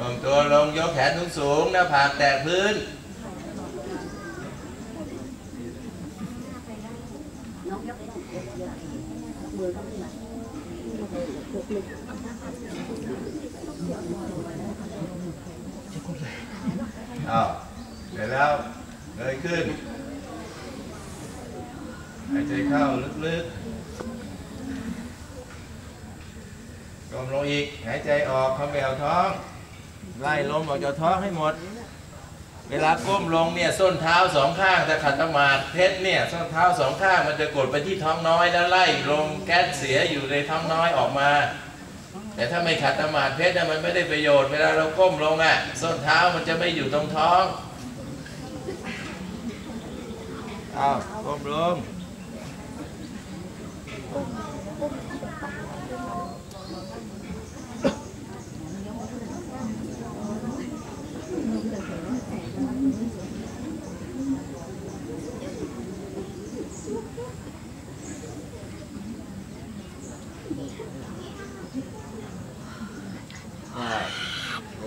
ลงตัวลงยกแขนสูงหน้าผากแตะพื้นอ้าเสร็จแล้วเลยขึ้น ใจเข้าลึกๆกลมลงอีก หายใจออกเข้าแบวท้อง ไล่ลมออกจากท้องให้หมด เวลาก้มลงเนี่ยส้นเท้าสองข้างแต่ขัดสมาธิเพชรเนี่ยส้นเท้าสองข้างมันจะกดไปที่ท้องน้อยแล้วไล่ลมแก๊สเสียอยู่ในท้องน้อยออกมาแต่ถ้าไม่ขัดสมาธิเพชรน่ะมันไม่ได้ประโยชน์เวลาเราก้มลงอะส้นเท้ามันจะไม่อยู่ตรงท้องเอาวก้มลง เ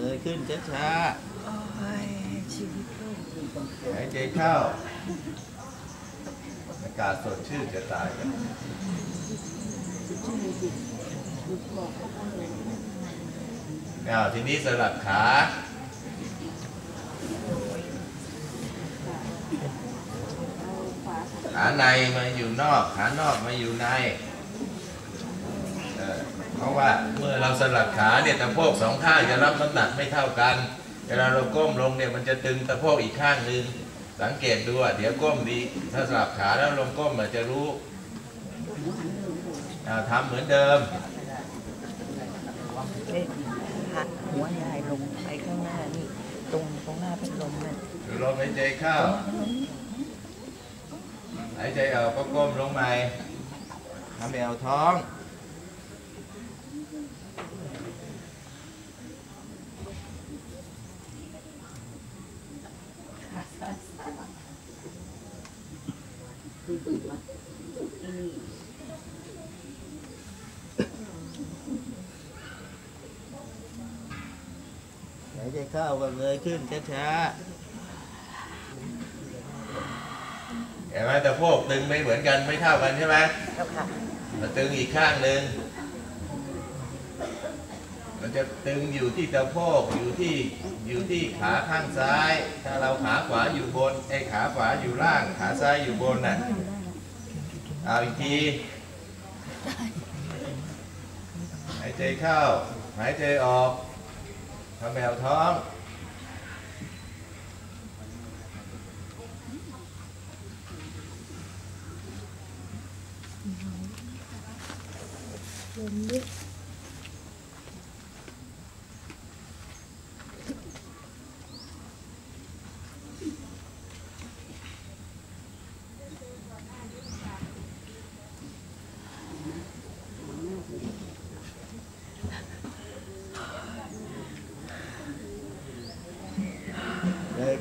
ลยขึ้นช้าโอ้ยชีวิตลูกๆหายใจเข้า อากาศสดชื่นจะตายกันเอาทีนี้สลับขาขาในมาอยู่นอก ขานอกมาอยู่ใน เพราะว่าเมื่อเราสลับขาเนี่ยตะโพกสองข้างจะรับน้ำหนักไม่เท่ากัน เวลาเราก้มลงเนี่ยมันจะตึงตะโพกอีกข้างหนึ่งสังเกตดูอะเดี๋ยวก้มดี ถ้าสลับขาแล้วลงก้มมันจะรู้ ทำเหมือนเดิมเอ๊ะหักหัวยายลงไปข้างหน้านี่ ตรงตรงหน้าพัดลมนั่นดูลมหายใจเข้าหายใจออกก็ก้มลงใหม่ทำแอวท้องหายใจเข้าก็เงยขึ้นช้าๆเห็นไหมตะโพกตึงไม่เหมือนกันไม่เท่ากันใช่ไหมเจ้าค่ะมันตึงอีกข้างหนึ่งมันจะตึงอยู่ที่ตะโพกอยู่ที่อยู่ที่ขาข้างซ้าย ถ้าเราขาขวาอยู่บนไอ้ขาขวาอยู่ล่าง ขาซ้ายอยู่บนน่ะเอาอีกทีหายใจเข้า หายใจออก ทำแมว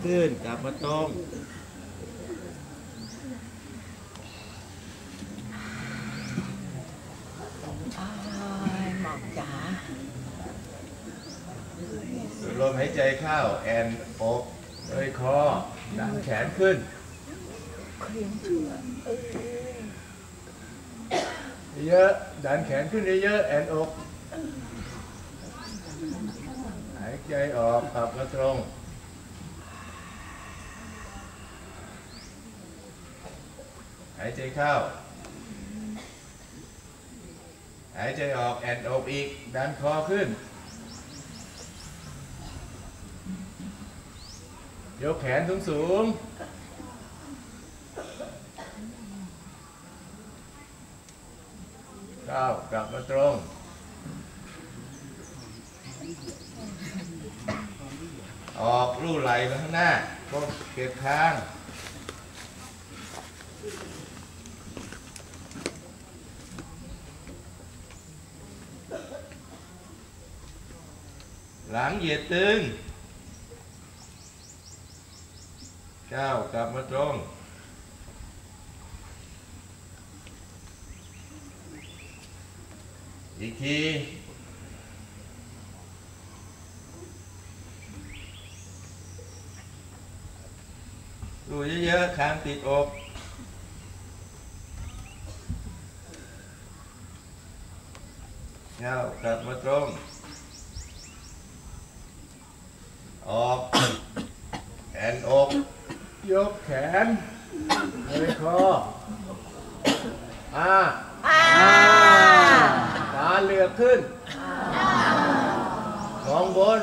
ขึ้นกลับมาตรงอ้ายหมอกจ๋าสูดลมหายใจเข้าแอนอกเลยคอดันแขนขึ้นเครียดเชื่อเออเยอะดันแขนขึ้นเยอะๆแอนอก หายใจออกกลับมาตรง หายใจเข้า หายใจออกแอนอกอีก ดันคอขึ้น ยกแขนสูงสูงๆก้ากลับมาตรงออกลู่ไหลมาข้างหน้าก็เก็บค้าง หลังเหยียดตึงก้าวกลับมาตรงอีกทีดูเยอะๆคางติดอกเงากลับมาตรง ออกแขนอกยกแขนเลยคออ่าตาเหลือกขึ้นมองบน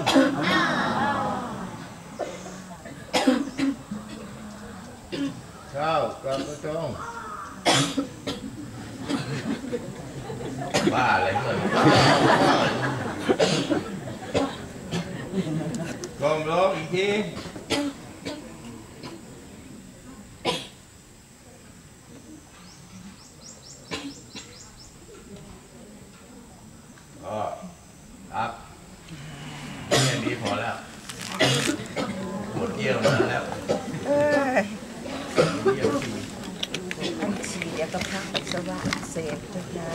เข้ากลับมาตรงบ้าอะไรเหมือน ก้มลงอีกทีก็ครับแค่นี้พอแล้ว หมดเยี่ยวมแล้ว เอ้ย เยี่ยวฉี่ อันฉี่เดี๋ยวก็พักปัสสาวะอักเสบด้วยนะ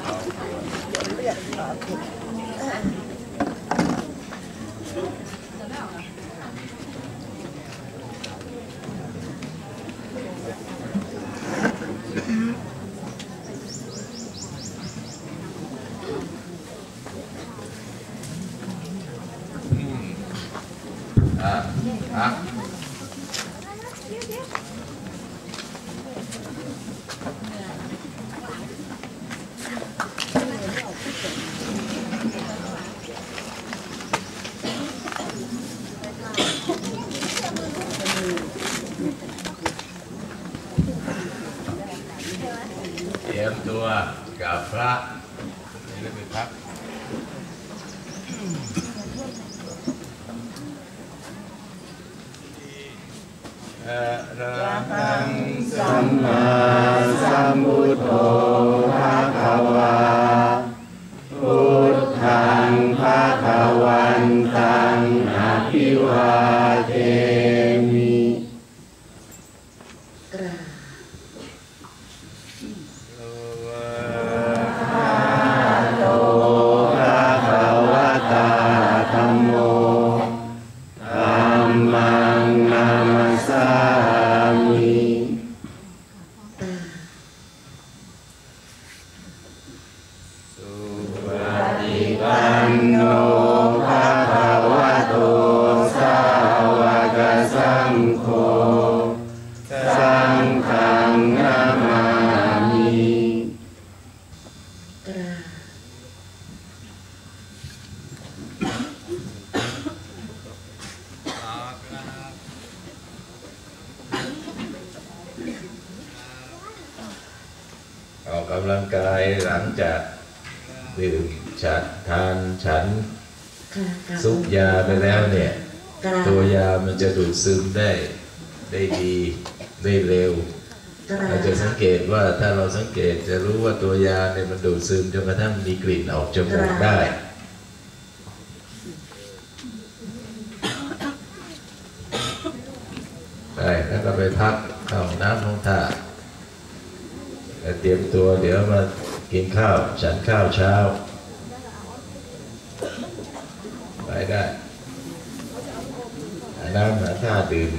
เอาตัว เลือดออกอีก อืมอะอะ เต รียมตัวกับพระนี่เลยกเป็นพักอระหังสัมมาสัมพุทโธภะคะวา สังฆังนามามิกราบออกกำลังกายหลังจากดื่มฉันทานฉันค่ะกราบซุปยาไปแล้วเนี่ยกราบตัวยามันจะดูดซึมได้ ได้ดีได้เร็วกราเราบจะสังเกตว่าถ้าเราสังเกตจะรู้ว่าตัวยาเนี่ยมันดูดซึมจนกระทั่งมีกลิ่นออกจมูกได้ไปแล้วก็ไปพักเข้าห้องน้ำห้องท่าแล้วเตรียมตัวเดี๋ยวมากินข้าว ฉันข้าวเช้า ไปได้หาน้ำหาท่าดื่ม